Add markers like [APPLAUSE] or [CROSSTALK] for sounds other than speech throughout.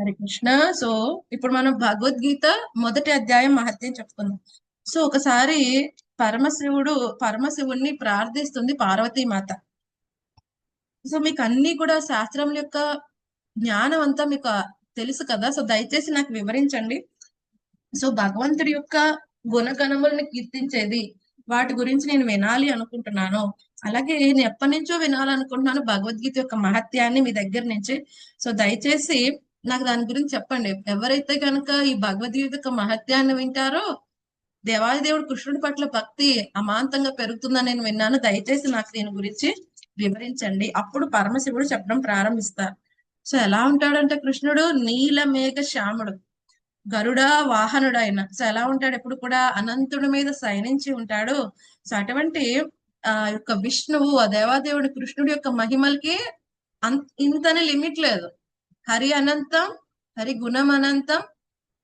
Hare Krishna. So ఇప్పుడు మనం భగవద్గీత మొదటి అధ్యాయం మహత్యం చెప్పుకుందాం. సో ఒకసారి పరమశివుడు పరమశివుణ్ణి ప్రార్థిస్తుంది పార్వతీమాత. సో మీకు అన్ని కూడా శాస్త్రం యొక్క జ్ఞానం అంతా మీకు తెలుసు కదా? సో దయచేసి నాకు వివరించండి. సో భగవంతుడి యొక్క గుణగణములను కీర్తించేది వాటి గురించి నేను వినాలి అనుకుంటున్నాను. అలాగే నేను ఎప్పటి నుంచో వినాలనుకుంటున్నాను భగవద్గీత యొక్క మహత్యాన్ని మీ దగ్గర నుంచి. సో దయచేసి నాకు దాని గురించి చెప్పండి. ఎవరైతే కనుక ఈ భగవద్గీత యొక్క మహత్యాన్ని వింటారో దేవాదిదేవుడు కృష్ణుడి పట్ల భక్తి అమాంతంగా పెరుగుతుందని నేను విన్నాను. దయచేసి నాకు దీని గురించి వివరించండి. అప్పుడు పరమశివుడు చెప్పడం ప్రారంభిస్తారు సో ఎలా ఉంటాడంటే కృష్ణుడు? నీల మేఘ శ్యాముడు. గరుడ వాహనుడు ఆయన సో ఎలా ఉంటాడు? ఎప్పుడు కూడా అనంతుడి మీద శయనించి ఉంటాడు. సో అటువంటి ఆ యొక్క విష్ణువు ఆ దేవాదేవుడు కృష్ణుడి యొక్క మహిమలకి అంత ఇంతనే లిమిట్ లేదు. హరి అనంతం హరి గుణం అనంతం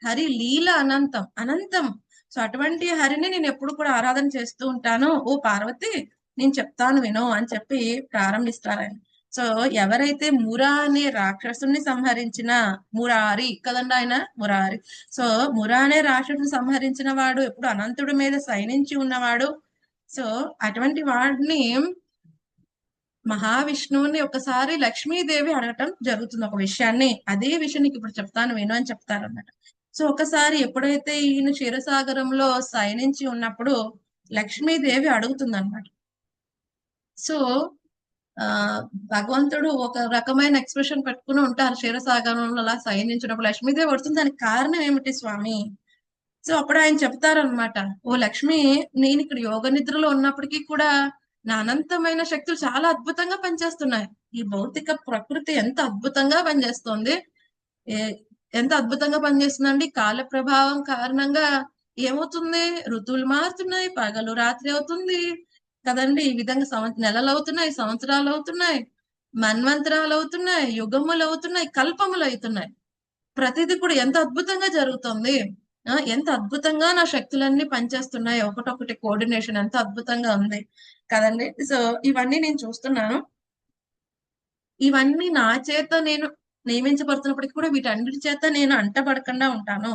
హరి లీల అనంతం అనంతం. సో అటువంటి హరిని నేను ఎప్పుడు కూడా ఆరాధన చేస్తూ ఉంటాను. ఓ పార్వతి నేను చెప్తాను విను అని చెప్పి ప్రారంభిస్తారు ఆయన. సో ఎవరైతే మురా అనే రాక్షసుని సంహరించిన మురారి కదండి ఆయన? మురారి. సో మురా అనే రాక్షసుని సంహరించిన వాడు ఎప్పుడు అనంతుడి మీద సైనించి ఉన్నవాడు. సో అటువంటి వాడిని మహావిష్ణువుని ఒకసారి లక్ష్మీదేవి అడగటం జరుగుతుంది ఒక విషయాన్ని. అదే విషయం నీకు ఇప్పుడు చెప్తాను విను అని చెప్తారన్నమాట. సో ఒకసారి ఎప్పుడైతే ఈయన క్షీరసాగరంలో శయనించి ఉన్నప్పుడు లక్ష్మీదేవి అడుగుతుంది అనమాట సో ఆ భగవంతుడు ఒక రకమైన ఎక్స్ప్రెషన్ పెట్టుకుని ఉంటారు క్షీరసాగరంలో అలా శయనించినప్పుడు లక్ష్మీదేవి పడుతుంది దానికి కారణం ఏమిటి స్వామి? సో అప్పుడు ఆయన చెప్తారనమాట ఓ లక్ష్మి నేను ఇక్కడ యోగ నిద్రలో ఉన్నప్పటికీ కూడా నా అనంతమైన శక్తులు చాలా అద్భుతంగా పనిచేస్తున్నాయి. ఈ భౌతిక ప్రకృతి ఎంత అద్భుతంగా పనిచేస్తుంది? ఎంత అద్భుతంగా పనిచేస్తుందండి? కాల ప్రభావం కారణంగా ఏమవుతుంది? ఋతువులు మారుతున్నాయి పగలు రాత్రి అవుతుంది కదండి. ఈ విధంగా సంవత్సరం నెలలు అవుతున్నాయి సంవత్సరాలు అవుతున్నాయి మన్వంతరాలు అవుతున్నాయి యుగములు అవుతున్నాయి కల్పములు అవుతున్నాయి. ప్రతిదీ కూడా ఎంత అద్భుతంగా జరుగుతుంది? ఎంత అద్భుతంగా నా శక్తులన్నీ పనిచేస్తున్నాయి ఒకటొకటి కోఆర్డినేషన్ ఎంత అద్భుతంగా ఉంది కదండి? సో ఇవన్నీ నేను చూస్తున్నాను. ఇవన్నీ నా చేత నేను నియమించబడుతున్నప్పటికీ కూడా వీటన్నిటి చేత నేను అంటబడకుండా ఉంటాను.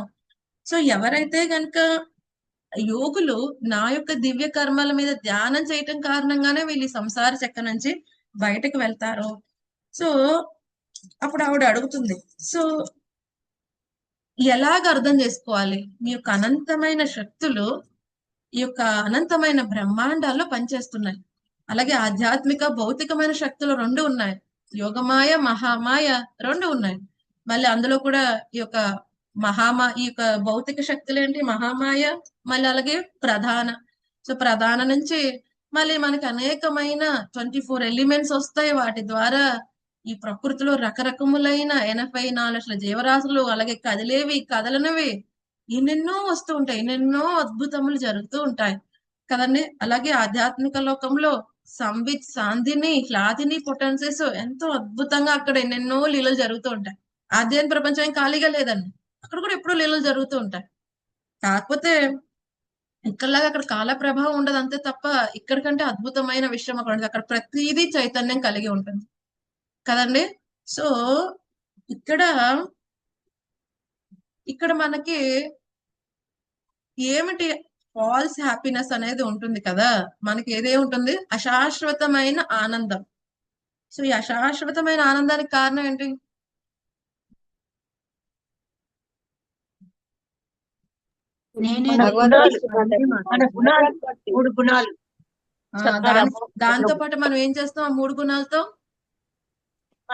సో ఎవరైతే గనక యోగులు నా యొక్క దివ్య కర్మల మీద ధ్యానం చేయటం కారణంగానే వీళ్ళు సంసార చెక్క నుంచి బయటకు వెళ్తారు. సో అప్పుడు ఆవిడ అడుగుతుంది. సో ఎలాగ అర్థం చేసుకోవాలి? మీ యొక్క అనంతమైన శక్తులు ఈ యొక్క అనంతమైన బ్రహ్మాండాల్లో పనిచేస్తున్నాయి. అలాగే ఆధ్యాత్మిక భౌతికమైన శక్తులు రెండు ఉన్నాయి. యోగమాయ మహామాయ రెండు ఉన్నాయి. మళ్ళీ అందులో కూడా ఈ యొక్క మహామా ఈ యొక్క భౌతిక శక్తులు ఏంటి? మహామాయ మళ్ళీ అలాగే ప్రధాన. సో ప్రధాన నుంచి మళ్ళీ మనకి అనేకమైన ట్వంటీ ఫోర్ ఎలిమెంట్స్ వస్తాయి. వాటి ద్వారా ఈ ప్రకృతిలో రకరకములైన ఎనభై నాలుగు జీవరాశులు అలాగే కదిలేవి కదలనివి ఎన్నెన్నో వస్తూ ఉంటాయి ఎన్నెన్నో అద్భుతములు జరుగుతూ ఉంటాయి. కదండి? అలాగే ఆధ్యాత్మిక లోకంలో సంవిత్ శాంతిని హ్లాదిని పొటెన్సెస్ ఎంతో అద్భుతంగా అక్కడ ఎన్నెన్నో లీలలు జరుగుతూ ఉంటాయి. ఆధ్యాత్మిక ప్రపంచం ఏం ఖాళీగా లేదండి. అక్కడ కూడా ఎప్పుడూ లీలలు జరుగుతూ ఉంటాయి. కాకపోతే ఇక్కడలాగా అక్కడ కాల ప్రభావం ఉండదు అంతే తప్ప ఇక్కడికంటే అద్భుతమైన విషయం అక్కడ ఉంటుంది అక్కడ ప్రతిదీ చైతన్యం కలిగి ఉంటుంది. కదండి? సో ఇక్కడ ఇక్కడ మనకి ఏమిటి ఫాల్స్ హ్యాపీనెస్ అనేది ఉంటుంది కదా? మనకి ఏదే ఉంటుంది అశాశ్వతమైన ఆనందం. సో ఈ అశాశ్వతమైన ఆనందానికి కారణం ఏంటి? మూడు గుణాలు. దాంతో పాటు మనం ఏం చేస్తాం ఆ మూడు గుణాలతో?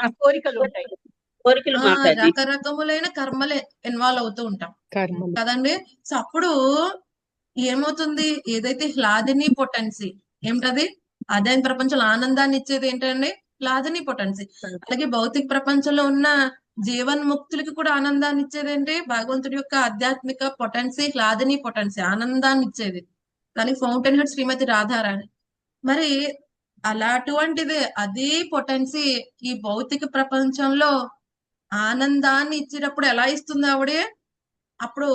కోరికలు ఉంటాయి కోరికలు రకరకములైన కర్మలే ఇన్వాల్వ్ అవుతూ ఉంటాం. కదండి? సో అప్పుడు ఏమవుతుంది? ఏదైతే హ్లాదిని పొటెన్సీ ఏమిటది? అధ్యాయం ప్రపంచంలో ఆనందాన్ని ఇచ్చేది ఏంటండి? హ్లాదిని పొటెన్సీ అలాగే భౌతిక ప్రపంచంలో ఉన్న జీవన్ముక్తులకి కూడా ఆనందాన్ని ఇచ్చేది ఏంటి? భగవంతుడి యొక్క ఆధ్యాత్మిక పొటెన్సీ హ్లాదిని పొటెన్సీ ఆనందాన్ని ఇచ్చేది. దానికి ఫౌంటైన్ హెడ్ శ్రీమతి రాధారాణి. మరి అలా అటువంటిదే అదే పొటెన్సీ ఈ భౌతిక ప్రపంచంలో ఆనందాన్ని ఇచ్చేటప్పుడు ఎలా ఇస్తుంది ఆవిడే? అప్పుడు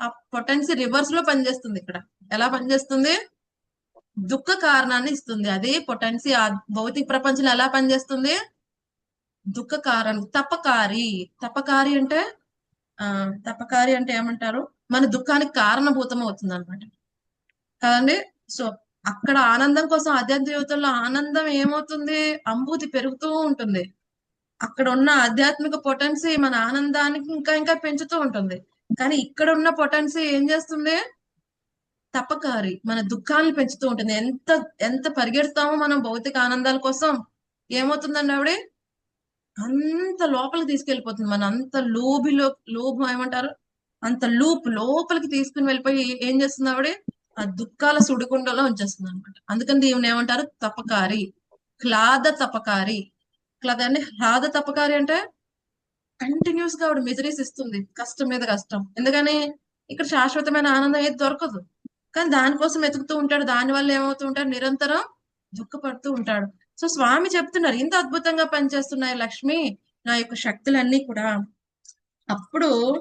ఆ పొటెన్సీ రివర్స్లో పనిచేస్తుంది ఇక్కడ. ఎలా పనిచేస్తుంది? దుఃఖ కారణాన్ని ఇస్తుంది. అదే పొటెన్సీ ఆ భౌతిక ప్రపంచంలో ఎలా పనిచేస్తుంది? దుఃఖ కారణం తపకారి. తపకారి అంటే ఆ తపకారి అంటే ఏమంటారు? మన దుఃఖానికి కారణభూతం అవుతుంది అనమాట కదండి? సో అక్కడ ఆనందం కోసం ఆధ్యాత్మిక జీవితంలో ఆనందం ఏమవుతుంది? అంబూతి పెరుగుతూ ఉంటుంది. అక్కడ ఉన్న ఆధ్యాత్మిక పొటెన్సీ మన ఆనందానికి ఇంకా ఇంకా పెంచుతూ ఉంటుంది. కానీ ఇక్కడ ఉన్న పొటెన్సీ ఏం చేస్తుంది? తప్పకారి మన దుఃఖాలను పెంచుతూ ఉంటుంది. ఎంత ఎంత పరిగెడతామో మనం భౌతిక ఆనందాల కోసం ఏమవుతుందండి ఆవిడ? అంత లోపలికి తీసుకెళ్ళిపోతుంది. మన అంత లోబిలో లోభం ఏమంటారు? అంత లూప్ లోపలికి తీసుకుని వెళ్ళిపోయి ఏం చేస్తుంది ఆవిడ? దుఃఖాల సుడిగుండలో ఉంచేస్తుంది అనమాట అందుకని దీవుని ఏమంటారు? తపకారి. క్లాద తపకారి. క్లాద అంటే హ్లాద తపకారి అంటే కంటిన్యూస్గా ఆవిడ మిజరీస్ ఇస్తుంది. కష్టం మీద కష్టం. ఎందుకని? ఇక్కడ శాశ్వతమైన ఆనందం ఏది దొరకదు. కానీ దానికోసం వెతుకుతూ ఉంటాడు. దాని వల్ల ఏమవుతూ ఉంటాడు? నిరంతరం దుఃఖపడుతూ ఉంటాడు. సో స్వామి చెప్తున్నారు ఇంత అద్భుతంగా పనిచేస్తున్నాయి లక్ష్మి నా యొక్క శక్తులన్నీ కూడా. అప్పుడు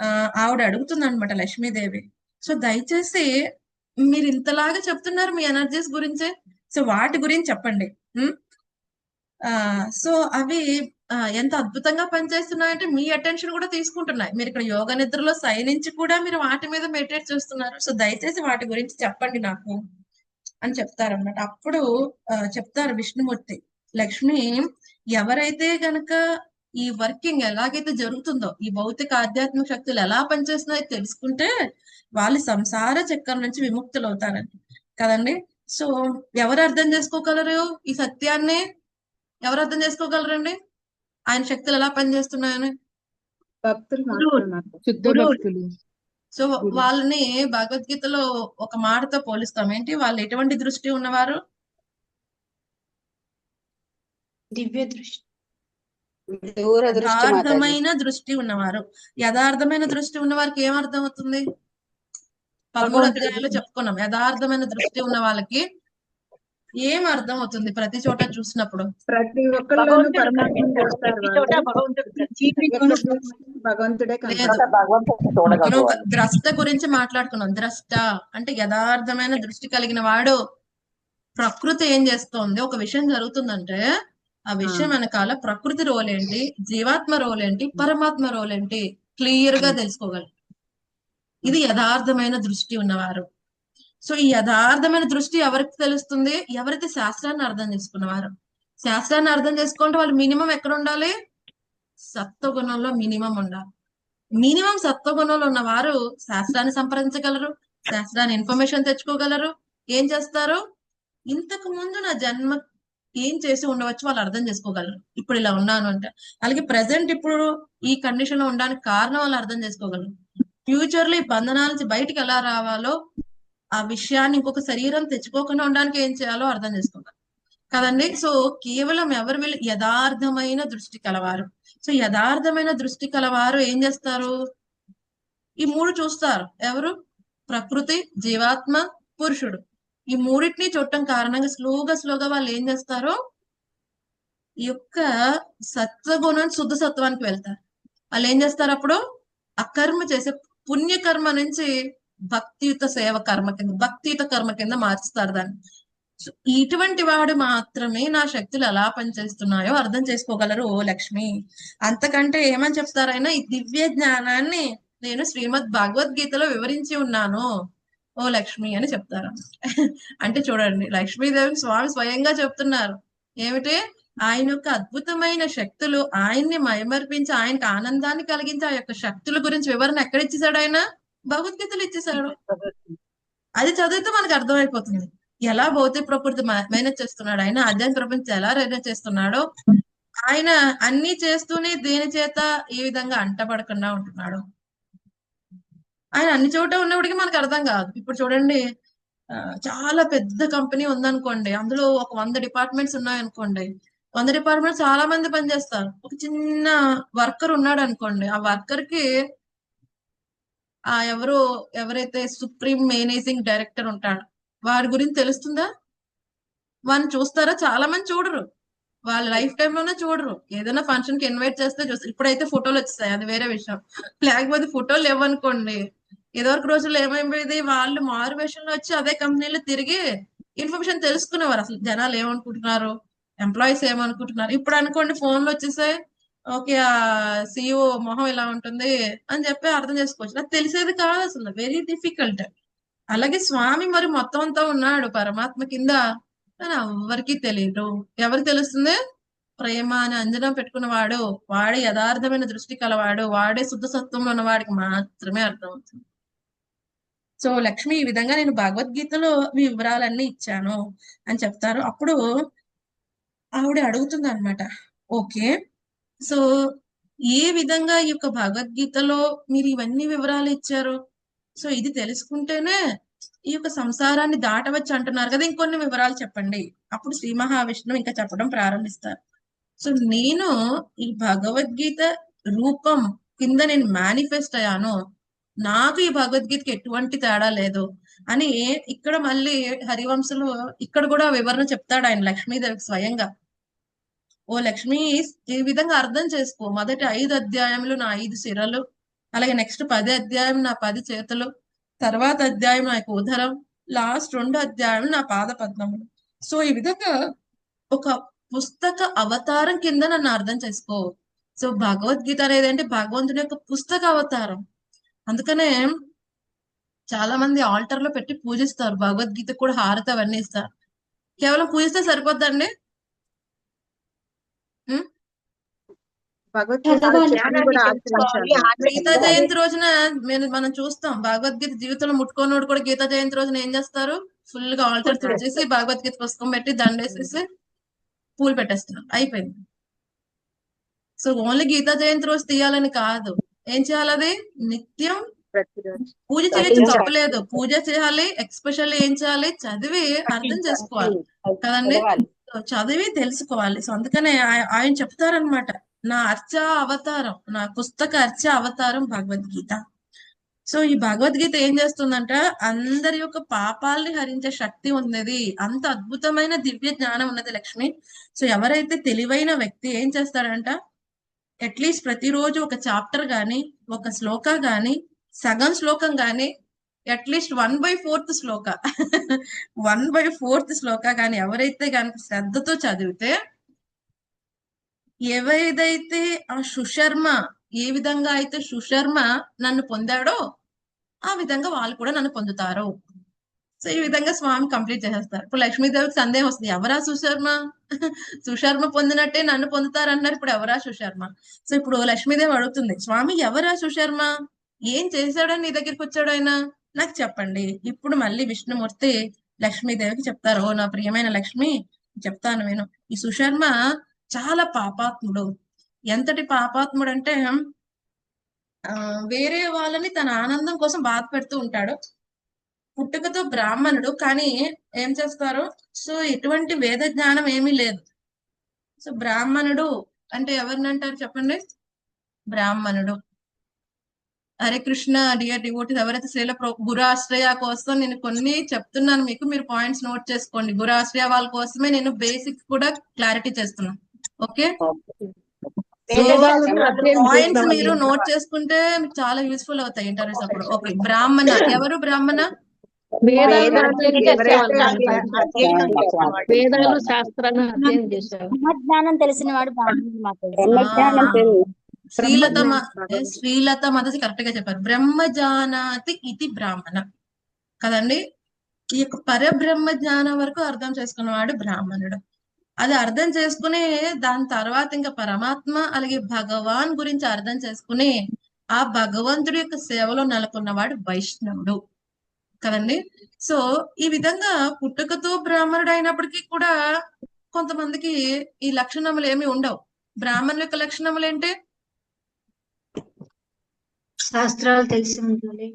ఆ ఆవిడ అడుగుతుంది అనమాట లక్ష్మీదేవి. సో దయచేసి మీరు ఇంతలాగా చెప్తున్నారు మీ ఎనర్జీస్ గురించే. సో వాటి గురించి చెప్పండి. ఆ సో అవి ఎంత అద్భుతంగా పనిచేస్తున్నాయంటే మీ అటెన్షన్ కూడా తీసుకుంటున్నాయి. మీరు ఇక్కడ యోగ నిద్రలో సైనించి కూడా మీరు వాటి మీద మెడిటేట్ చేస్తున్నారు. సో దయచేసి వాటి గురించి చెప్పండి నాకు అని చెప్తారన్నమాట. అప్పుడు చెప్తారు విష్ణుమూర్తి. లక్ష్మి ఎవరైతే గనక ఈ వర్కింగ్ ఎలాగైతే జరుగుతుందో ఈ భౌతిక ఆధ్యాత్మిక శక్తులు ఎలా పనిచేస్తున్నాయో తెలుసుకుంటే వాళ్ళు సంసార చక్రం నుంచి విముక్తులు అవుతారండి కదండి? సో ఎవరు అర్థం చేసుకోగలరు ఈ సత్యాన్ని? ఎవరు అర్థం చేసుకోగలరండి? ఆయన శక్తులు ఎలా పనిచేస్తున్నాయని? భక్తులు సో వాళ్ళని భగవద్గీతలో ఒక మాటతో పోలిస్తాం. ఏంటి? వాళ్ళు ఎటువంటి దృష్టి ఉన్నవారు? దివ్య దృష్టి. యథార్థమైన దృష్టి ఉన్నవారు. యథార్థమైన దృష్టి ఉన్న వారికి ఏం అర్థం అవుతుంది పదమూడు. అధ్యాయాలు చెప్పుకున్నాం. యథార్థమైన దృష్టి ఉన్న వాళ్ళకి ఏం అర్థం అవుతుంది ప్రతి చోట చూసినప్పుడు? ప్రతి ఒక్కరిలోనూ భగవంతుడు పరమాత్మను కనిపిస్తాడు. చూస్తారు ప్రతి చోట వాళ్ళు. భగవంతుడు ఎక్కడ చూసినా భగవంతుడే లేదు. కనిపిస్తాడు. భగవంతుడు మనం చూడగలరు ఒక ద్రష్ట గురించి మాట్లాడుకున్నాం. ద్రష్ట అంటే యథార్థమైన దృష్టి కలిగిన వాడు ప్రకృతి ఏం చేస్తోంది? ఒక విషయం జరుగుతుందంటే ఆ విషయం వెనకాల ప్రకృతి రోల్ ఏంటి? జీవాత్మ రోల్ ఏంటి? పరమాత్మ రోల్ ఏంటి? క్లియర్గా తెలుసుకోగలరు ఇది యథార్థమైన దృష్టి ఉన్నవారు. సో ఈ యథార్థమైన దృష్టి ఎవరికి తెలుస్తుంది? ఎవరైతే శాస్త్రాన్ని అర్థం చేసుకున్నవారు. శాస్త్రాన్ని అర్థం చేసుకుంటే వాళ్ళు మినిమం ఎక్కడ ఉండాలి? సత్వగుణంలో మినిమం ఉండాలి. మినిమం సత్వగుణంలో ఉన్న వారు శాస్త్రాన్ని సంప్రదించగలరు? శాస్త్రాన్ని ఇన్ఫర్మేషన్ తెచ్చుకోగలరు? ఏం చేస్తారు? ఇంతకు ముందు నా జన్మ ఏం చేసి ఉండవచ్చు వాళ్ళు అర్థం చేసుకోగలరు. ఇప్పుడు ఇలా ఉన్నాను అంటే. అలాగే ప్రజెంట్ ఇప్పుడు ఈ కండిషన్లో ఉండడానికి కారణం వాళ్ళు అర్థం చేసుకోగలరు. ఫ్యూచర్లో ఈ బంధనాల నుంచి బయటికి ఎలా రావాలో ఆ విషయాన్ని ఇంకొక శరీరం తెచ్చుకోకుండా ఉండడానికి ఏం చేయాలో అర్థం చేసుకోగలరు. కదండి? సో కేవలం ఎవరు వీళ్ళు యథార్థమైన దృష్టి కలవారు. సో యథార్థమైన దృష్టి కలవారు ఏం చేస్తారు? ఈ మూడు చూస్తారు. ఎవరు? ప్రకృతి జీవాత్మ పురుషుడు. ఈ మూడింటిని చూడటం కారణంగా స్లోగా స్లోగా వాళ్ళు ఏం చేస్తారు? ఈ యొక్క సత్వగుణం శుద్ధ సత్వానికి వెళ్తారు. వాళ్ళు ఏం చేస్తారు అప్పుడు? అకర్మ చేసే పుణ్యకర్మ నుంచి భక్తియుత సేవ కర్మ కింద భక్తియుత కర్మ కింద మార్చుతారు దాన్ని. ఇటువంటి వాడు మాత్రమే నా శక్తులు ఎలా పనిచేస్తున్నాయో అర్థం చేసుకోగలరు ఓ లక్ష్మి. అంతకంటే ఏమని చెప్తారైనా ఈ దివ్య జ్ఞానాన్ని నేను శ్రీమద్ భగవద్గీతలో వివరించి ఉన్నాను. ఓ లక్ష్మి అని చెప్తారు. అంటే చూడండి లక్ష్మీదేవి స్వామి స్వయంగా చెప్తున్నారు. ఏమిటి? ఆయన యొక్క అద్భుతమైన శక్తులు ఆయన్ని మైమర్పించి ఆయనకు ఆనందాన్ని కలిగించి ఆ యొక్క శక్తుల గురించి వివరణ ఎక్కడ ఇచ్చేసాడు ఆయన? భగవద్గీతలు ఇచ్చేసాడు అది చదివితే మనకు అర్థమైపోతుంది. ఎలా భౌతిక ప్రకృతి మేనేజ్ చేస్తున్నాడు ఆయన? అధ్యాత్మ ప్రపంచం ఎలా మేనేజ్ చేస్తున్నాడో? ఆయన అన్ని చేస్తూనే దేని చేత ఏ విధంగా అంటపడకుండా ఉంటున్నాడు? ఆయన అన్ని చోట ఉన్నప్పటికీ మనకు అర్థం కాదు. ఇప్పుడు చూడండి చాలా పెద్ద కంపెనీ ఉందనుకోండి అందులో ఒక వంద డిపార్ట్మెంట్స్ ఉన్నాయనుకోండి వంద డిపార్ట్మెంట్స్ చాలా మంది పనిచేస్తారు. ఒక చిన్న వర్కర్ ఉన్నాడు అనుకోండి ఆ వర్కర్కి ఆ ఎవరు ఎవరైతే సుప్రీం మేనేజింగ్ డైరెక్టర్ ఉంటాడు వారి గురించి తెలుస్తుందా? వారిని చూస్తారా? చాలా మంది చూడరు. వాళ్ళ లైఫ్ టైం లోనే చూడరు. ఏదైనా ఫంక్షన్కి ఇన్వైట్ చేస్తే చూస్తారు ఇప్పుడైతే ఫోటోలు వచ్చేస్తాయి అది వేరే విషయం. లేకపోతే ఫోటోలు లేవనుకోండి. ఒక రోజుల్లో ఏమైపోయింది వాళ్ళు మారు వేషంలో వచ్చి అదే కంపెనీలో తిరిగి ఇన్ఫర్మేషన్ తెలుసుకునేవారు. అసలు జనాలు ఏమనుకుంటున్నారు? ఎంప్లాయీస్ ఏమనుకుంటున్నారు? ఇప్పుడు అనుకోండి ఫోన్లు వచ్చేసాయి ఓకే ఆ సిఇఓ మొహం ఇలా ఉంటుంది అని చెప్పి అర్థం చేసుకోవచ్చు. నాకు తెలిసేది కాదు అసలు. Very difficult. అలాగే స్వామి మరి మొత్తం అంతా ఉన్నాడు. పరమాత్మ కింద అని ఎవరికి తెలియదు ఎవరికి తెలుస్తుంది? ప్రేమ అని అంజనం పెట్టుకున్నవాడు వాడే యథార్థమైన దృష్టి కలవాడు వాడే శుద్ధ సత్వంలో ఉన్నవాడికి మాత్రమే అర్థమవుతుంది. సో లక్ష్మి ఈ విధంగా నేను భగవద్గీతలో మీ వివరాలన్నీ ఇచ్చాను అని చెప్తారు. అప్పుడు ఆవిడ అడుగుతుంది అనమాట ఓకే. సో ఏ విధంగా ఈ యొక్క భగవద్గీతలో మీరు ఇవన్నీ వివరాలు ఇచ్చారు? సో ఇది తెలుసుకుంటేనే ఈ యొక్క సంసారాన్ని దాటవచ్చు అంటున్నారు కదా ఇంకొన్ని వివరాలు చెప్పండి. అప్పుడు శ్రీ మహావిష్ణువు ఇంకా చెప్పడం ప్రారంభిస్తారు. సో నేను ఈ భగవద్గీత రూపం కింద నేను మేనిఫెస్ట్ అయ్యాను. నాకు ఈ భగవద్గీతకి ఎటువంటి తేడా లేదు అని ఇక్కడ మళ్ళీ హరివంశులు ఇక్కడ కూడా వివరణ చెప్తాడు ఆయన లక్ష్మీదేవికి స్వయంగా. ఓ లక్ష్మి ఈ విధంగా అర్థం చేసుకో. మొదటి ఐదు అధ్యాయములు నా ఐదు సిరలు అలాగే నెక్స్ట్ పది అధ్యాయం నా పది చేతులు. తర్వాత అధ్యాయం నాకు యొక్క ఉదరం లాస్ట్ రెండు అధ్యాయం నా పాద పద్మములు సో ఈ విధంగా ఒక పుస్తక అవతారం కింద నన్ను అర్థం చేసుకో. సో భగవద్గీత అనేది అంటే భగవంతుడి యొక్క పుస్తక అవతారం. అందుకనే చాలా మంది ఆల్టర్లో పెట్టి పూజిస్తారు. భగవద్గీత కూడా హారతి అవన్నీ ఇస్తారు. కేవలం పూజిస్తే సరిపోద్దండి? భగవద్గీత గీతా జయంతి రోజున మేము- మనం చూస్తాం. భగవద్గీత జీవితంలో ముట్టుకోనోడు కూడా గీతా జయంతి రోజున ఏం చేస్తారు? ఫుల్గా ఆల్టర్ తుడిచేసి భగవద్గీత పుస్తకం పెట్టి దండేసేసి పూలు పెట్టేస్తారు. అయిపోయింది. సో ఓన్లీ గీతా జయంతి రోజు తీయాలని కాదు. ఏం చేయాలి అది నిత్యం పూజ చేయొచ్చు తప్పలేదు. పూజ చేయాలి ఎక్స్పెషల్లీ ఏం చేయాలి? చదివి అర్థం చేసుకోవాలి. కదండి? చదివి తెలుసుకోవాలి. సో అందుకనే ఆయ- ఆయన చెప్తారనమాట నా అర్చ అవతారం నా పుస్తక అర్చ అవతారం భగవద్గీత. సో ఈ భగవద్గీత ఏం చేస్తుందంట? అందరి యొక్క పాపాలని హరించే శక్తి ఉన్నది. అంత అద్భుతమైన దివ్య జ్ఞానం ఉన్నది లక్ష్మి. సో ఎవరైతే తెలివైన వ్యక్తి ఏం చేస్తాడంట? అట్లీస్ట్ ప్రతిరోజు ఒక చాప్టర్ గాని ఒక శ్లోక గాని సగం శ్లోకం గాని at least one by fourth Shloka one by fourth శ్లోక కానీ ఎవరైతే కనుక శ్రద్ధతో చదివితే ఏదైతే ఆ సుశర్మ ఏ విధంగా అయితే సుశర్మ నన్ను పొందాడో ఆ విధంగా వాళ్ళు కూడా నన్ను పొందుతారు. సో ఈ విధంగా స్వామి కంప్లీట్ చేసేస్తారు. ఇప్పుడు లక్ష్మీదేవికి సందేహం వస్తుంది. ఎవరా సుశర్మ? [LAUGHS] సుశర్మ పొందినట్టే నన్ను పొందుతారు అన్నారు ఇప్పుడు ఎవరా సుశర్మ? సో ఇప్పుడు లక్ష్మీదేవి అడుగుతుంది స్వామి ఎవరా సుశర్మ? ఏం చేశాడని నీ దగ్గరికి వచ్చాడు ఆయన? నాకు చెప్పండి. ఇప్పుడు మళ్ళీ విష్ణుమూర్తి లక్ష్మీదేవికి చెప్తారు ఓ నా ప్రియమైన లక్ష్మి చెప్తాను నేను. ఈ సుశర్మ చాలా పాపాత్ముడు ఎంతటి పాపాత్ముడు అంటే ఆ వేరే వాళ్ళని తన ఆనందం కోసం బాధ పెడుతూ ఉంటాడు. పుట్టుకతో బ్రాహ్మణుడు కానీ ఏం చేస్తారు? సో ఎటువంటి వేద జ్ఞానం ఏమీ లేదు. సో బ్రాహ్మణుడు అంటే ఎవరిని అంటారు చెప్పండి? బ్రాహ్మణుడు. హరే కృష్ణ డియర్ డివోటీస్ ఎవరైతే శ్రీల ప్రో గురాశ్రయ కోసం నేను కొన్ని చెప్తున్నాను మీకు మీరు పాయింట్స్ నోట్ చేసుకోండి. గురాశ్రయ వాళ్ళ కోసమే నేను బేసిక్ కూడా క్లారిటీ చేస్తున్నాను. ఓకే? పాయింట్స్ మీరు నోట్ చేసుకుంటే చాలా యూస్ఫుల్ అవుతాయి ఇంటర్వ్యూస్ అప్పుడు. ఓకే బ్రాహ్మణ. ఎవరు బ్రాహ్మణ? వేదాలు అధ్యయనం చేసేవాళ్ళు. వేదాలు శాస్త్రాలను అధ్యయనం చేశారు. జ్ఞానం తెలిసిన వాడు. శ్రీలత మదసి కరెక్ట్గా చెప్పారు. బ్రహ్మ జానాతి ఇది బ్రాహ్మణ. కదండి? ఈ యొక్క పరబ్రహ్మ జ్ఞానం వరకు అర్థం చేసుకున్నవాడు బ్రాహ్మణుడు. అది అర్థం చేసుకుని దాని తర్వాత ఇంకా పరమాత్మ అలాగే భగవాన్ గురించి అర్థం చేసుకుని ఆ భగవంతుడి యొక్క సేవలో నెలకొన్నవాడు వైష్ణవుడు. కదండి? సో ఈ విధంగా పుట్టుకతో బ్రాహ్మణుడు అయినప్పటికీ కూడా కొంతమందికి ఈ లక్షణములు ఏమి ఉండవు. బ్రాహ్మణుల యొక్క లక్షణములు ఏంటి? శాస్త్రాలు తెలిసి ఉండాలి.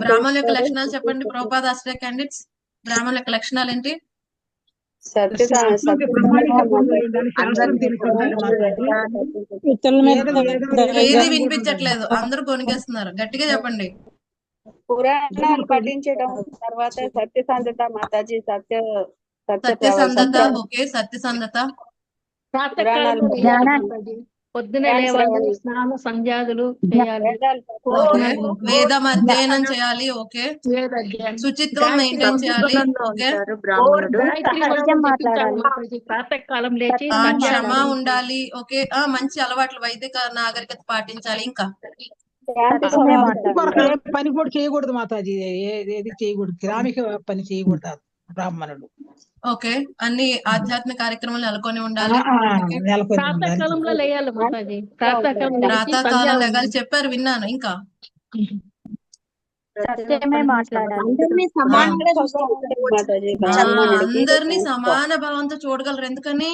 బ్రాహ్మణుల యొక్క లక్షణాలు చెప్పండి ప్రభుపాద ఆశ్రయ క్యాండిడేట్స్ బ్రాహ్మణుల యొక్క లక్షణాలు ఏంటి? ఏది వినిపించట్లేదు? అందరూ కొనికేస్తున్నారు. గట్టిగా చెప్పండి. పురాణాలు పఠించడం తర్వాత సత్యసంధత మాతాజీ సత్య సత్య సత్యసంధత సత్య- ఓకే సత్యసంధత. పురాణాలు పొద్దునే లేవాలి. స్నాన సంధ్యాదులు చేయాలి. వేదం అధ్యయనం చేయాలి ఓకే. శుచిత్వం మెయింటైన్ చేయాలి. ప్రాతకాలం లేచి క్షమ ఉండాలి ఓకే. ఆ మంచి అలవాట్లు వైదిక నాగరికత పాటించాలి ఇంకా. పని కూడా చేయకూడదు మాతాజీ. ఏది చేయకూడదు. గ్రామిక పని చేయకూడదు. బ్రాహ్మణుడు. ఓకే. అన్ని ఆధ్యాత్మిక కార్యక్రమాలు నెలకొని ఉండాలి? ప్రాతకాలంలో లేయాలి మాతాజీ ప్రాతకాలం లెగాలి చెప్పారు విన్నాను. ఇంకా? అందరినీ సమాన భావంతో చూడగలరు. ఎందుకని?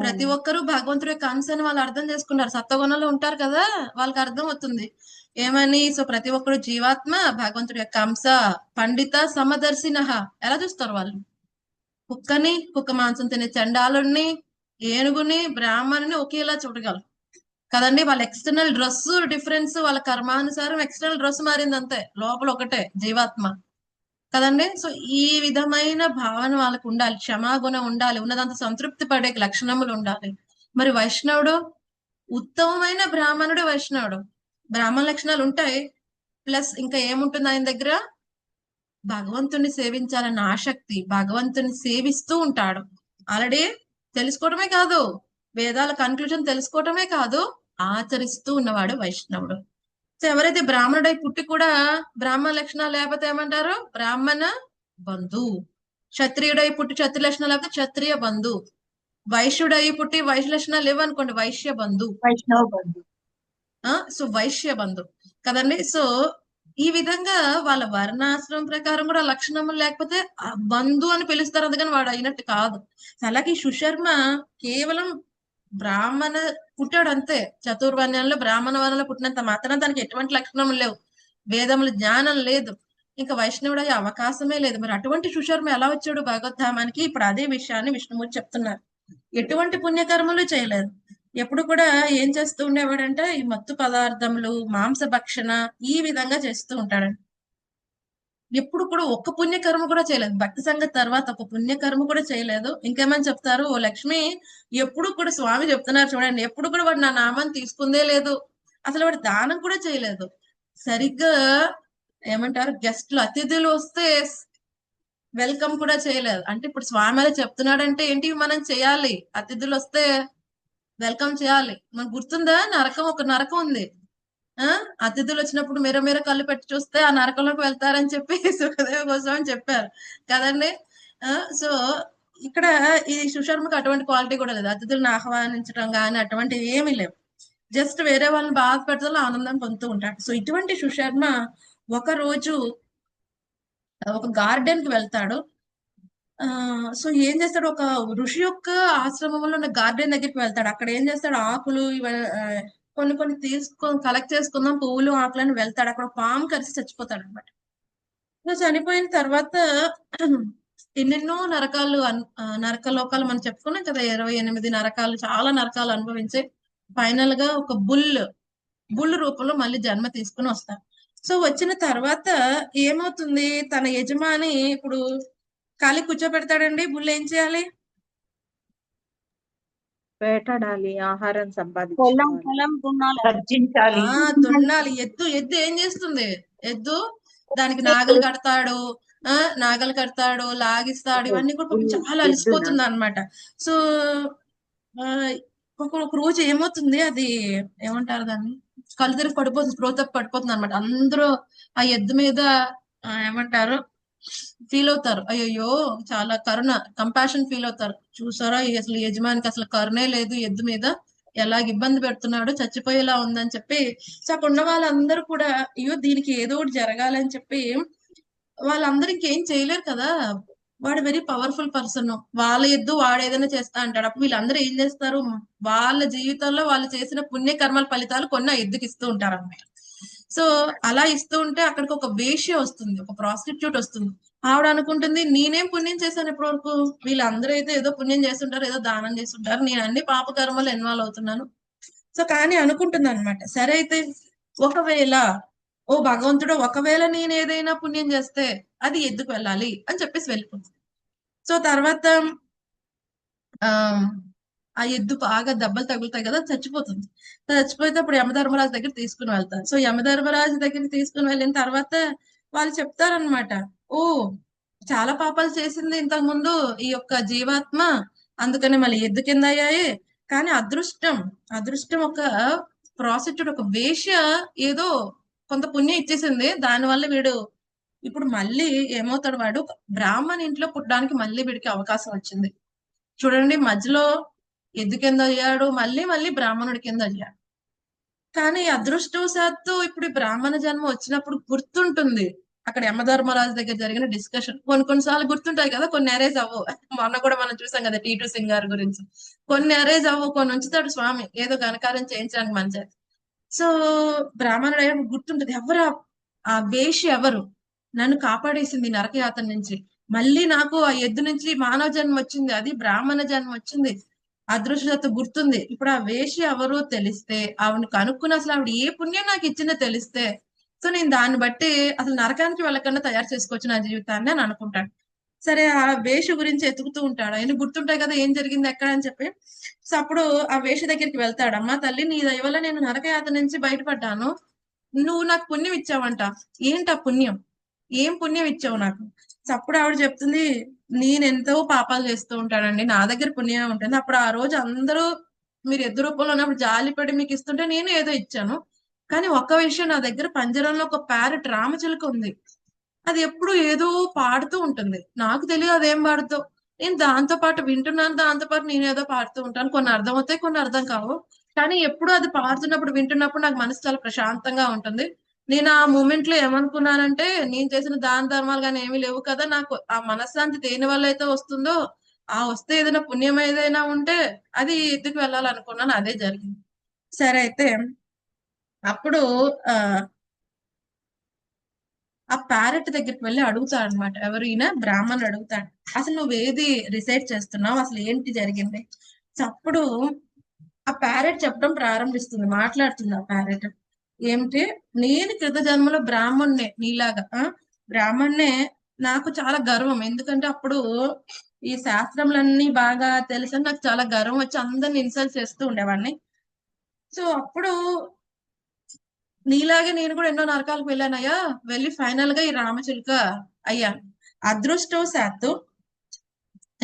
ప్రతి ఒక్కరూ భగవంతుడి యొక్క అంశాన్ని వాళ్ళు అర్థం చేసుకున్నారు. సత్వగుణంలో ఉంటారు కదా? వాళ్ళకి అర్థం అవుతుంది. ఏమని? సో ప్రతి ఒక్కరు జీవాత్మ భగవంతుడి యొక్క అంశ పండిత సమదర్శిన ఎలా చూస్తారు వాళ్ళు? కుక్కని కుక్క మాంసం తినే చండాలుడిని ఏనుగుని బ్రాహ్మణుని ఒకేలా చూడగలరు. కదండి వాళ్ళ ఎక్స్టర్నల్ డ్రెస్ డిఫరెన్స్ వాళ్ళ కర్మానుసారం ఎక్స్టర్నల్ డ్రెస్ మారింది అంతే లోపల ఒకటే జీవాత్మ. కదండి సో ఈ విధమైన భావన వాళ్ళకు ఉండాలి. క్షమాగుణం ఉండాలి. ఉన్నదంత సంతృప్తి పడే లక్షణములు ఉండాలి. మరి వైష్ణవుడు ఉత్తమమైన బ్రాహ్మణుడు వైష్ణవుడు. బ్రాహ్మణ లక్షణాలు ఉంటాయి ప్లస్ ఇంకా ఏముంటుంది ఆయన దగ్గర? భగవంతుని సేవించాలన్న ఆసక్తి భగవంతుని సేవిస్తూ ఉంటాడు. ఆల్రెడీ తెలుసుకోవడమే కాదు. వేదాల కన్క్లూజన్ తెలుసుకోవటమే కాదు. ఆచరిస్తూ ఉన్నవాడు వైష్ణవుడు. సో ఎవరైతే బ్రాహ్మణుడై పుట్టి కూడా బ్రాహ్మణ లక్షణాలు లేకపోతే ఏమంటారు? బ్రాహ్మణ బంధు. క్షత్రియుడై పుట్టి క్షత్రియ లక్షణాలు లేకపోతే క్షత్రియ బంధు. వైశ్యుడై పుట్టి వైశ్య లక్షణాలు లేవనుకోండి వైశ్య బంధు. వైష్ణవ బంధు. ఆ సో వైశ్య బంధు. కదండి? సో ఈ విధంగా వాళ్ళ వర్ణాశ్రమం ప్రకారం కూడా లక్షణములు లేకపోతే ఆ బంధు అని పిలుస్తారు. అందుకని వాడు అయినట్టు కాదు. అలాగే సుశర్మ కేవలం బ్రాహ్మణ పుట్టాడు అంతే. చతుర్వర్ణంలో బ్రాహ్మణ వర్ణంలో పుట్టినంత మాత్రం తనకి ఎటువంటి లక్షణములు లేవు. వేదముల జ్ఞానం లేదు. ఇంకా వైష్ణవుడు అయ్యే అవకాశమే లేదు. మరి అటువంటి సుశర్మ ఎలా వచ్చాడు భగవద్ధామానికి? ఇప్పుడు అదే విషయాన్ని విష్ణుమూర్తి చెప్తున్నారు. ఎటువంటి పుణ్యకర్మలు చేయలేదు. ఎప్పుడు కూడా ఏం చేస్తూ ఉండేవాడంటే ఈ మత్తు పదార్థములు మాంస భక్షణ ఈ విధంగా చేస్తూ ఉంటాడండి. ఎప్పుడు కూడా ఒక్క పుణ్యకర్మ కూడా చేయలేదు. భక్తి సంగతి తర్వాత ఒక పుణ్యకర్మ కూడా చేయలేదు. ఇంకేమని చెప్తారు? ఓ లక్ష్మి ఎప్పుడు కూడా స్వామి చెప్తున్నారు చూడండి ఎప్పుడు కూడా వాడు నా నామాన్ని తీసుకుందే లేదు. అసలు వాడు దానం కూడా చేయలేదు. సరిగ్గా ఏమంటారు? గెస్ట్లు అతిథులు వస్తే వెల్కమ్ కూడా చేయలేదు. అంటే ఇప్పుడు స్వామి అలా చెప్తున్నాడంటే ఏంటి? మనం చేయాలి. అతిథులు వస్తే వెల్కమ్ చేయాలి. మనకు గుర్తుందా? నరకం ఒక నరకం ఉంది. ఆ? అతిథులు వచ్చినప్పుడు మీర మీర కళ్ళు పెట్టి చూస్తే ఆ నరకంలోకి వెళ్తారని చెప్పి [LAUGHS] సుఖదేవ గోస్వామి చెప్పారు. కదండి? ఆ? సో ఇక్కడ ఈ సుశర్మకు అటువంటి క్వాలిటీ కూడా లేదు. అతిథులను ఆహ్వానించడం కానీ అటువంటివి ఏమీ లేవు. జస్ట్ వేరే వాళ్ళని బాధ పెడతా ఆనందం పొందుతూ ఉంటాడు సో ఇటువంటి సుశర్మ ఒక రోజు ఒక గార్డెన్కి వెళ్తాడు. సో ఏం చేస్తాడు? ఒక ఋషి యొక్క ఆశ్రమంలో ఉన్న గార్డెన్ దగ్గరికి వెళ్తాడు. అక్కడ ఏం చేస్తాడు? ఆకులు కొన్ని కొన్ని తీసుకొని కలెక్ట్ చేసుకుందాం. పువ్వులు ఆకులని వెళ్తాడు. అక్కడ పాము కరిసి చచ్చిపోతాడు అనమాట సో చనిపోయిన తర్వాత [CLEARS THROAT] ఎన్నెన్నో నరకాలు నరక లోకాలు మనం చెప్పుకున్నాం కదా. ఇరవై ఎనిమిది నరకాలు చాలా నరకాలు అనుభవించి ఫైనల్గా ఒక బుల్ బుల్ రూపంలో మళ్ళీ జన్మ తీసుకుని వస్తాడు. సో వచ్చిన తర్వాత ఏమవుతుంది? తన యజమాని ఇప్పుడు ఖాళీ కూర్చోబెడతాడండి. బుల్ ఏం చేయాలి? వేటాడాలి. ఆహారం పొలం దున్నాలి. గర్జించాలి ఆ దున్నాలి. ఎద్దు ఎద్దు ఏం చేస్తుంది? ఎద్దు దానికి నాగలు కడతాడు. ఆ నాగలు కడతాడు లాగిస్తాడు. ఇవన్నీ కూడా చాలా అలసిపోతుంది అనమాట సో ఒక రోజు ఏమవుతుంది? అది ఏమంటారు దాన్ని? కళ్ళు తిరిగి పడిపోతుంది. స్పృహ తప్పి పడిపోతుంది అనమాట అందరూ ఆ ఎద్దు మీద ఏమంటారు? ఫీల్ అవుతారు. అయ్యో చాలా కరుణ కంపాషన్ ఫీల్ అవుతారు. చూసారా అసలు యజమానికి అసలు కరుణే లేదు ఎద్దు మీద ఎలాగ ఇబ్బంది పెడుతున్నాడు చచ్చిపోయేలా ఉందని చెప్పి సో అక్కడ ఉన్న వాళ్ళందరూ కూడా అయ్యో దీనికి ఏదో ఒకటి జరగాలని చెప్పి వాళ్ళందరూ ఇంకేం చేయలేరు కదా. వాడు వెరీ పవర్ఫుల్ పర్సన్ వాళ్ళ ఎద్దు వాడు ఏదైనా చేస్తా అంటాడు. అప్పుడు వీళ్ళందరూ ఏం చేస్తారు? వాళ్ళ జీవితంలో వాళ్ళు చేసిన పుణ్య కర్మల ఫలితాలు కొన్ని ఆ ఎద్దుకి ఇస్తూ ఉంటారు అన్నమాట సో అలా ఇస్తూ ఉంటే అక్కడికి ఒక వేష్య వస్తుంది ఒక ప్రాస్టిట్యూట్ వస్తుంది. ఆవిడ అనుకుంటుంది నేనేం పుణ్యం చేశాను ఇప్పటి వరకు వీళ్ళందరూ అయితే ఏదో పుణ్యం చేస్తుంటారు ఏదో దానం చేస్తుంటారు. నేను అన్ని పాప కర్మలు ఇన్వాల్వ్ అవుతున్నాను. సో కానీ అనుకుంటుంది అనమాట సరే అయితే ఒకవేళ ఓ భగవంతుడు ఒకవేళ నేను ఏదైనా పుణ్యం చేస్తే అది ఎద్దుకు వెళ్ళాలి? అని చెప్పేసి వెళ్ళిపోతుంది. సో తర్వాత ఆ ఎద్దు బాగా దెబ్బలు తగులుతాయి కదా చచ్చిపోతుంది. చచ్చిపోతే అప్పుడు యమధర్మరాజు దగ్గర తీసుకుని వెళ్తారు. సో యమధర్మరాజు దగ్గర తీసుకుని వెళ్ళిన తర్వాత వాళ్ళు చెప్తారనమాట ఓ చాలా పాపాలు చేసింది ఇంతకు ముందు ఈ యొక్క జీవాత్మ అందుకని మళ్ళీ ఎద్దు కింద అయ్యాయి. కానీ అదృష్టం అదృష్టం ఒక ప్రాసిక్యూట్ ఒక వేష ఏదో కొంత పుణ్యం ఇచ్చేసింది. దానివల్ల వీడు ఇప్పుడు మళ్ళీ ఏమవుతాడు వాడు? బ్రాహ్మణ ఇంట్లో పుట్టడానికి మళ్ళీ వీడికి అవకాశం వచ్చింది. చూడండి మధ్యలో ఎద్దు కింద అయ్యాడు మళ్ళీ మళ్ళీ బ్రాహ్మణుడి కింద అయ్యాడు కానీ అదృష్టవశాత్తు ఇప్పుడు బ్రాహ్మణ జన్మ వచ్చినప్పుడు గుర్తుంటుంది. అక్కడ యమధర్మరాజు దగ్గర జరిగిన డిస్కషన్. కొన్ని కొన్నిసార్లు గుర్తుంటాయి కదా కొన్ని అరేజ్ అవ్వవు. మొన్న కూడా మనం చూసాం కదా టీటు సింగ్ గారి గురించి. కొన్ని అరేజ్ అవ్వు కొన్ని ఉంచుతాడు స్వామి. ఏదో ఘనకారం చేయించడానికి మన సో బ్రాహ్మణుడు అయ్యేప్పుడు గుర్తుంటది. ఎవరు ఆ- వేషి ఎవరు? నన్ను కాపాడేసింది నరకయాత్ర నరకయాతన నుంచి. మళ్ళీ నాకు ఆ ఎద్దు నుంచి మానవ జన్మ వచ్చింది. అది బ్రాహ్మణ జన్మ వచ్చింది. అదృష్టత గుర్తుంది. ఇప్పుడు ఆ వేషి ఎవరో తెలిస్తే ఆవిడ కనుక్కుని అసలు ఆవిడ ఏ పుణ్యం నాకు ఇచ్చిందో తెలిస్తే సో నేను దాన్ని బట్టి అసలు నరకానికి వెళ్ళకుండా తయారు చేసుకోవచ్చు నా జీవితాన్ని అని అనుకుంటాడు. సరే ఆ వేష గురించి ఎతుకుతూ ఉంటాడు. ఆయన గుర్తుంటాయి కదా ఏం జరిగింది ఎక్కడ అని చెప్పి. సో అప్పుడు ఆ వేష దగ్గరికి వెళ్తాడు. అమ్మా తల్లి నీ దయ వల్ల నేను నరకయాత నుంచి బయటపడ్డాను. నువ్వు నాకు పుణ్యం ఇచ్చావంట. ఏంటి ఆ పుణ్యం? ఏం పుణ్యం ఇచ్చావు నాకు? సో అప్పుడు ఆవిడ చెప్తుంది నేను ఎంతో పాపాలు చేస్తూ ఉంటానండి. నా దగ్గర పుణ్యం ఉంటుంది. అప్పుడు ఆ రోజు అందరూ మీరు ఎద్దు రూపంలో ఉన్నప్పుడు జాలిపడి మీకు ఇస్తుంటే నేను ఏదో ఇచ్చాను. కానీ ఒక్క విషయం నా దగ్గర పంజరంలో ఒక ప్యారెట్ రామచిలుక ఉంది. అది ఎప్పుడు ఏదో పాడుతూ ఉంటుంది. నాకు తెలియదు అదేం పాడుతో. నేను దాంతో పాటు వింటున్నాను. దాంతో పాటు నేను ఏదో పాడుతూ ఉంటాను. కొన్ని అర్థం అవుతాయి కొన్ని అర్థం కావు. కానీ ఎప్పుడు అది పాడుతున్నప్పుడు వింటున్నప్పుడు నాకు మనసు చాలా ప్రశాంతంగా ఉంటుంది. నేను ఆ మూమెంట్లో ఏమనుకున్నానంటే నేను చేసిన దాన ధర్మాలు కానీ ఏమీ లేవు కదా నాకు ఆ మనశ్శాంతి దేని వల్ల అయితే వస్తుందో ఆ వస్తే ఏదైనా పుణ్యం ఏదైనా ఉంటే అది ఎత్తుకు వెళ్ళాలనుకున్నాను అదే జరిగింది. సరే అయితే అప్పుడు ఆ ఆ ప్యారెట్ దగ్గరికి వెళ్ళి అడుగుతాడు అనమాట ఎవరు ఈయన? బ్రాహ్మణ్ అడుగుతాడు. అసలు నువ్వు ఏది రిసైడ్ చేస్తున్నావు? అసలు ఏంటి జరిగింది? అప్పుడు ఆ ప్యారెట్ చెప్పడం ప్రారంభిస్తుంది మాట్లాడుతుంది ఆ ప్యారెట్ ఏమిటి? నేను క్రిత జన్మలో బ్రాహ్మణ్ణే నీలాగా ఆ? బ్రాహ్మణ్ణే నాకు చాలా గర్వం. ఎందుకంటే అప్పుడు ఈ శాస్త్రములన్నీ బాగా తెలుసని నాకు చాలా గర్వం వచ్చి అందరిని ఇన్సల్ట్ చేస్తూ ఉండేవాడిని. సో అప్పుడు నీలాగే నేను కూడా ఎన్నో నరకాలకు వెళ్ళానయ్యా. వెళ్ళి ఫైనల్గా ఈ రామచిలుక అయ్యాను. అదృష్టవశాత్తు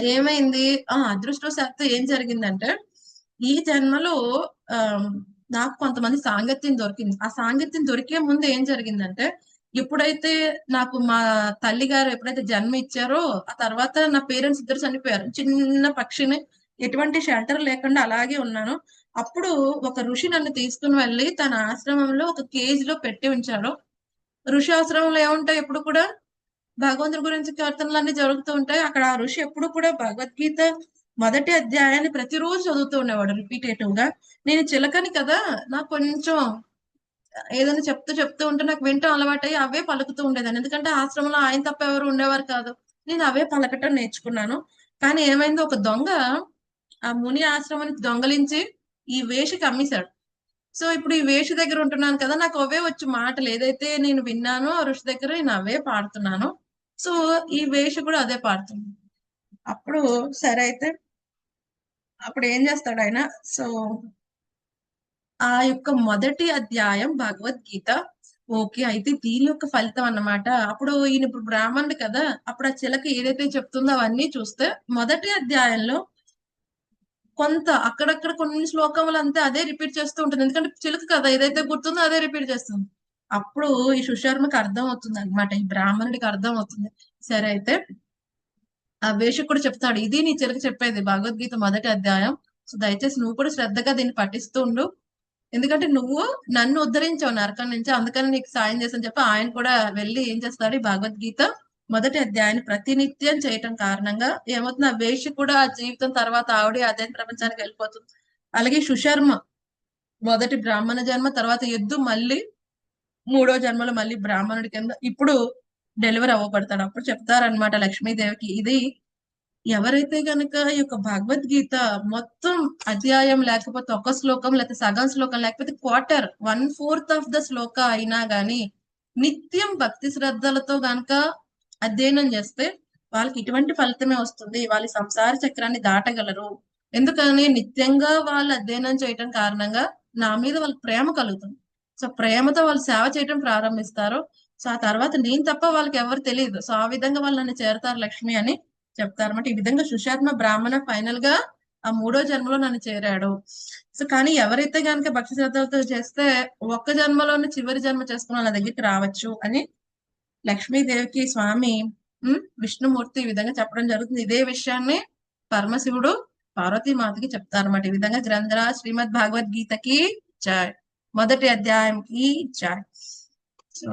ఏమైంది? ఆ అదృష్టవశాత్తు ఏం జరిగిందంటే ఈ జన్మలో ఆ నాకు కొంతమంది సాంగత్యం దొరికింది. ఆ సాంగత్యం దొరికే ముందు ఏం జరిగిందంటే ఎప్పుడైతే నాకు మా తల్లి గారు ఎప్పుడైతే జన్మ ఇచ్చారో ఆ తర్వాత నా పేరెంట్స్ ఇద్దరు చనిపోయారు. చిన్న పక్షిని ఎటువంటి షెల్టర్ లేకుండా అలాగే ఉన్నాను. అప్పుడు ఒక ఋషి నన్ను తీసుకుని వెళ్ళి తన ఆశ్రమంలో ఒక కేజ్లో పెట్టి ఉంచాడు. ఋషి ఆశ్రమంలో ఏముంటాయి? ఎప్పుడు కూడా భగవంతుడి గురించి కీర్తనలు అన్ని జరుగుతూ ఉంటాయి. అక్కడ ఆ ఋషి ఎప్పుడు కూడా భగవద్గీత మొదటి అధ్యాయాన్ని ప్రతిరోజు చదువుతూ ఉండేవాడు రిపీటేటివ్గా నేను చిలకని కదా నాకు కొంచెం ఏదైనా చెప్తూ చెప్తూ ఉంటే నాకు వింటాం అలవాటయ్యి అవే పలుకుతూ ఉండేదాన్ని. ఎందుకంటే ఆశ్రమంలో ఆయన తప్ప ఎవరు ఉండేవారు కాదు. నేను అవే పలకటం నేర్చుకున్నాను. కానీ ఏమైంది ఒక దొంగ ఆ ముని ఆశ్రమానికి దొంగలించి ఈ వేషకి అమ్మేశాడు. సో ఇప్పుడు ఈ వేష దగ్గర ఉంటున్నాను కదా నాకు అవే వచ్చి మాటలు. ఏదైతే నేను విన్నానో ఆ ఋషి దగ్గర నేను అవే పాడుతున్నాను. సో ఈ వేష కూడా అదే పాడుతుంది. అప్పుడు సరే అయితే అప్పుడు ఏం చేస్తాడు ఆయన? సో ఆ యొక్క మొదటి అధ్యాయం భగవద్గీత. ఓకే అయితే దీని యొక్క ఫలితం అన్నమాట. అప్పుడు ఈయన ఇప్పుడు బ్రాహ్మణుడు కదా అప్పుడు ఆ చిలక ఏదైతే చెప్తుందో అవన్నీ చూస్తే మొదటి అధ్యాయంలో కొంత అక్కడక్కడ కొన్ని శ్లోకములు అంతా అదే రిపీట్ చేస్తూ ఉంటుంది. ఎందుకంటే చిలుక కదా ఏదైతే గుర్తుందో అదే రిపీట్ చేస్తుంది. అప్పుడు ఈ సుశర్మకి అర్థం అవుతుంది అనమాట ఈ బ్రాహ్మణుడికి అర్థం అవుతుంది. సరే అయితే ఆ వేషకుడు చెప్తాడు ఇది నీ చిలక చెప్పేది భగవద్గీత మొదటి అధ్యాయం. సో దయచేసి నువ్వు కూడా శ్రద్ధగా దీన్ని పఠిస్తూ ఉండు. ఎందుకంటే నువ్వు నన్ను ఉద్ధరించావు నరకం నుంచి అందుకని నీకు సాయం చేసని చెప్పి ఆయన కూడా వెళ్ళి ఏం చేస్తాడు ఈ భగవద్గీత మొదటి అధ్యాయాన్ని ప్రతినిత్యం చేయటం కారణంగా ఏమవుతుంది? ఆ వేషి కూడా ఆ జీవితం తర్వాత ఆవిడ అదే ప్రపంచానికి వెళ్ళిపోతుంది. అలాగే సుశర్మ మొదటి బ్రాహ్మణ జన్మ తర్వాత ఎద్దు మళ్ళీ మూడో జన్మలో మళ్ళీ బ్రాహ్మణుడి కింద. ఇప్పుడు డెలివరీ అవ్వబడతాడు అప్పుడు చెప్తారనమాట లక్ష్మీదేవికి. ఇది ఎవరైతే గనక ఈ యొక్క భగవద్గీత మొత్తం అధ్యాయం లేకపోతే ఒక శ్లోకం లేకపోతే సగం శ్లోకం లేకపోతే quarter one fourth of the శ్లోక అయినా గాని నిత్యం భక్తి శ్రద్ధలతో గనక అధ్యయనం చేస్తే వాళ్ళకి ఇటువంటి ఫలితమే వస్తుంది. వాళ్ళ సంసార చక్రాన్ని దాటగలరు. ఎందుకని నిత్యంగా వాళ్ళు అధ్యయనం చేయటం కారణంగా నా మీద వాళ్ళకి ప్రేమ కలుగుతుంది. సో ప్రేమతో వాళ్ళు సేవ చేయటం ప్రారంభిస్తారు సో ఆ తర్వాత నేను తప్ప వాళ్ళకి ఎవరు తెలియదు. సో ఆ విధంగా వాళ్ళు నన్ను చేరతారు లక్ష్మి అని చెప్తారన్నమాట. ఈ విధంగా సుశాత్మ బ్రాహ్మణ ఫైనల్గా ఆ మూడో జన్మలో నన్ను చేరాడు. సో కానీ ఎవరైతే గనుక భక్తి శ్రద్ధలతో చేస్తే ఒక్క జన్మలోనే చివరి జన్మ చేసుకుని వాళ్ళ దగ్గరికి రావచ్చు అని లక్ష్మీదేవికి స్వామి విష్ణుమూర్తి ఈ విధంగా చెప్పడం జరుగుతుంది. ఇదే విషయాన్ని పరమశివుడు పార్వతీమాతకి చెప్తారన్నమాట. ఈ విధంగా గ్రంథరా శ్రీమద్ భగవద్గీతకి జాయ్ మొదటి అధ్యాయంకి జాయ్ సో